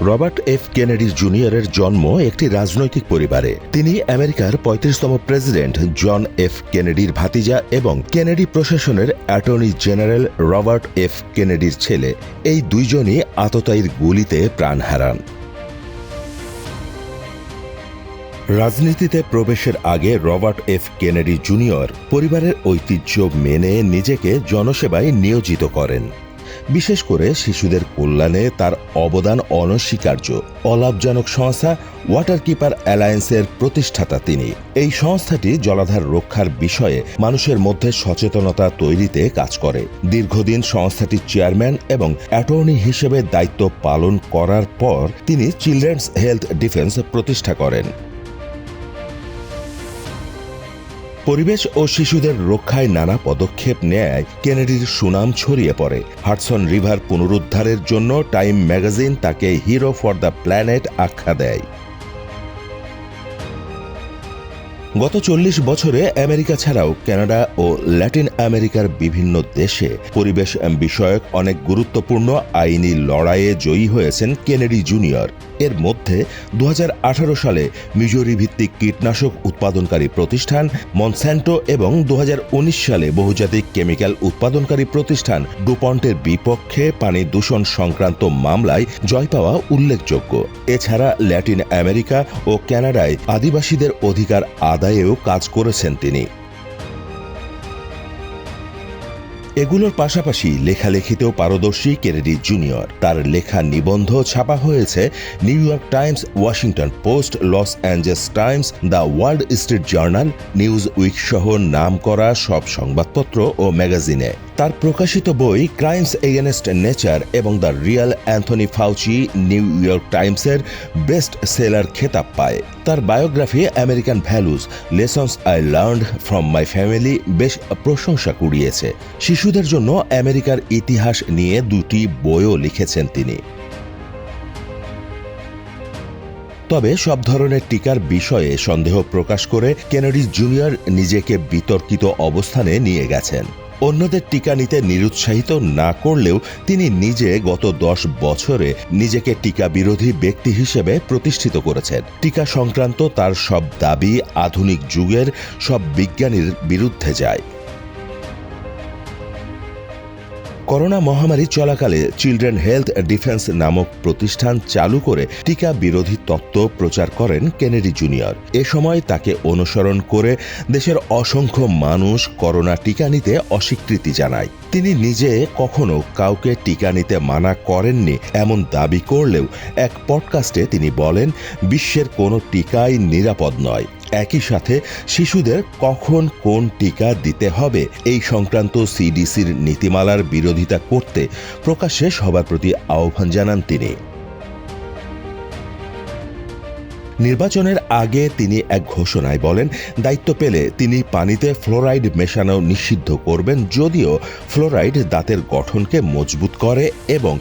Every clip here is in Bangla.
রবার্ট এফ কেনেডি জুনিয়রের জন্ম একটি রাজনৈতিক পরিবারে। তিনি আমেরিকার পঁয়ত্রিশতম প্রেসিডেন্ট জন এফ কেনেডির ভাতিজা এবং কেনেডি প্রশাসনের অ্যাটর্নি জেনারেল রবার্ট এফ কেনেডির ছেলে। এই দুইজনই আততায়ীর গুলিতে প্রাণ হারান। রাজনীতিতে প্রবেশের আগে রবার্ট এফ কেনেডি জুনিয়র পরিবারের ঐতিহ্য মেনে নিজেকে জনসেবায় নিয়োজিত করেন। বিশেষ করে শিশুদের কল্যাণে তার অবদান অনস্বীকার্য। অলাভজনক সংস্থা ওয়াটার কিপার অ্যালায়েন্সের প্রতিষ্ঠাতা তিনি। এই সংস্থাটি জলাধার রক্ষার বিষয়ে মানুষের মধ্যে সচেতনতা তৈরিতে কাজ করে। দীর্ঘদিন সংস্থাটির চেয়ারম্যান এবং অ্যাটর্নি হিসেবে দায়িত্ব পালন করার পর তিনি চিলড্রেন্স হেলথ ডিফেন্স প্রতিষ্ঠা করেন। পরিবেশ ও শিশুদের রক্ষায় নানা পদক্ষেপ নেয় কেনেডির সুনাম ছড়িয়ে পড়ে। হাডসন রিভার পুনরুদ্ধারের জন্য টাইম ম্যাগাজিন তাকে হিরো ফর দ্য প্ল্যানেট আখ্যা দেয়। গত চল্লিশ বছরে আমেরিকা ছাড়াও কানাডা ও ল্যাটিন আমেরিকার বিভিন্ন দেশে পরিবেশ বিষয়ক অনেক গুরুত্বপূর্ণ আইনি লড়াইয়ে জয়ী হয়েছেন কেনেডি জুনিয়র। এর মধ্যে দু হাজার আঠারো সালে মিজোরি ভিত্তিক কীটনাশক উৎপাদনকারী প্রতিষ্ঠান মনস্যান্টো এবং দু হাজার উনিশ সালে বহুজাতিক কেমিক্যাল উৎপাদনকারী প্রতিষ্ঠান ডুপন্টের বিপক্ষে পানি দূষণ সংক্রান্ত মামলায় জয় পাওয়া উল্লেখযোগ্য। এছাড়া ল্যাটিন আমেরিকা ও কানাডায় আদিবাসীদের অধিকার আদায়েও কাজ করেছেন তিনি। এগুলোর পাশাপাশি লেখালেখিতেও পারদর্শী কেনেডি জুনিয়র। তার লেখা নিবন্ধ ছাপা হয়েছে New York Times, Washington Post, Los Angeles Times, the World Street Journal Newsweek সহ নাম করা সব সংবাদপত্র ও ম্যাগাজিনে। তার প্রকাশিত বই ক্রাইমস এগেনস্ট নেচার এবং The Real Anthony Fauci New York টাইমসের বেস্ট সেলার খেতাব পায়। তার biography American Values Lessons I Learned from My Family বেশ প্রশংসা কুড়িয়েছে। শিশুদের জন্য আমেরিকার ইতিহাস নিয়ে দুটি বইও লিখেছেন তিনি। তবে সব ধরনের টিকার বিষয়ে সন্দেহ প্রকাশ করে কেনেডি জুনিয়র নিজেকে বিতর্কিত অবস্থানে নিয়ে গেছেন। অন্যদের টিকা নিতে নিরুৎসাহিত না করলেও তিনি নিজে গত দশ বছরে নিজেকে টিকা বিরোধী ব্যক্তি হিসেবে প্রতিষ্ঠিত করেছেন। টিকা সংক্রান্ত তার সব দাবি আধুনিক যুগের সব বিজ্ঞানীর বিরুদ্ধে যায়। করোনা মহামারী চলাকালে চিলড্রেন হেলথ ডিফেন্স নামক প্রতিষ্ঠান চালু করে টিকা বিরোধী তত্ত্ব প্রচার করেন কেনেডি জুনিয়র। এ সময় তাকে অনুসরণ করে দেশের অসংখ্য মানুষ করোনা টিকা নিতে অস্বীকৃতি জানায়। তিনি নিজে কখনো কাউকে টিকা নিতে মানা করেননি, এমন দাবি করলেও এক পডকাস্টে তিনি বলেন, বিশ্বের কোনো টিকাই নিরাপদ নয়। একই সাথে শিশুদের কখন কোন টিকা দিতে হবে এই সংক্রান্ত সিডিসির নীতিমালার বিরোধিতা করতে প্রকাশ্যে সবার প্রতি আহ্বান জানান তিনি। নির্বাচনের আগে তিনি এক ঘোষণায় বলেন, দায়িত্ব পেলে তিনি পানিতে ফ্লোরাইড মেশানো নিষিদ্ধ করবেন যদিও ফ্লোরাইড দাঁতের গঠনকে মজবুত করে এবং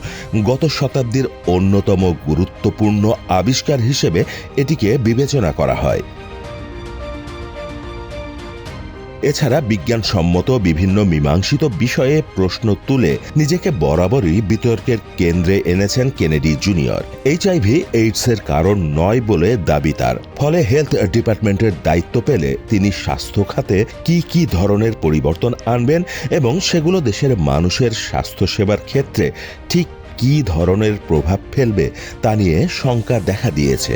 গত শতাব্দীর অন্যতম গুরুত্বপূর্ণ আবিষ্কার হিসেবে এটিকে বিবেচনা করা হয়। এছাড়া বিজ্ঞানসম্মত বিভিন্ন মীমাংসিত বিষয়ে প্রশ্ন তুলে নিজেকে বরাবরই বিতর্কের কেন্দ্রে এনেছেন কেনেডি জুনিয়র। এইচআইভি এইডসের কারণ নয় বলে দাবি তার। ফলে হেলথ ডিপার্টমেন্টের দায়িত্ব পেলে তিনি স্বাস্থ্য খাতে কি কি ধরনের পরিবর্তন আনবেন এবং সেগুলো দেশের মানুষের স্বাস্থ্যসেবার ক্ষেত্রে ঠিক কী ধরনের প্রভাব ফেলবে তা নিয়ে শঙ্কা দেখা দিয়েছে।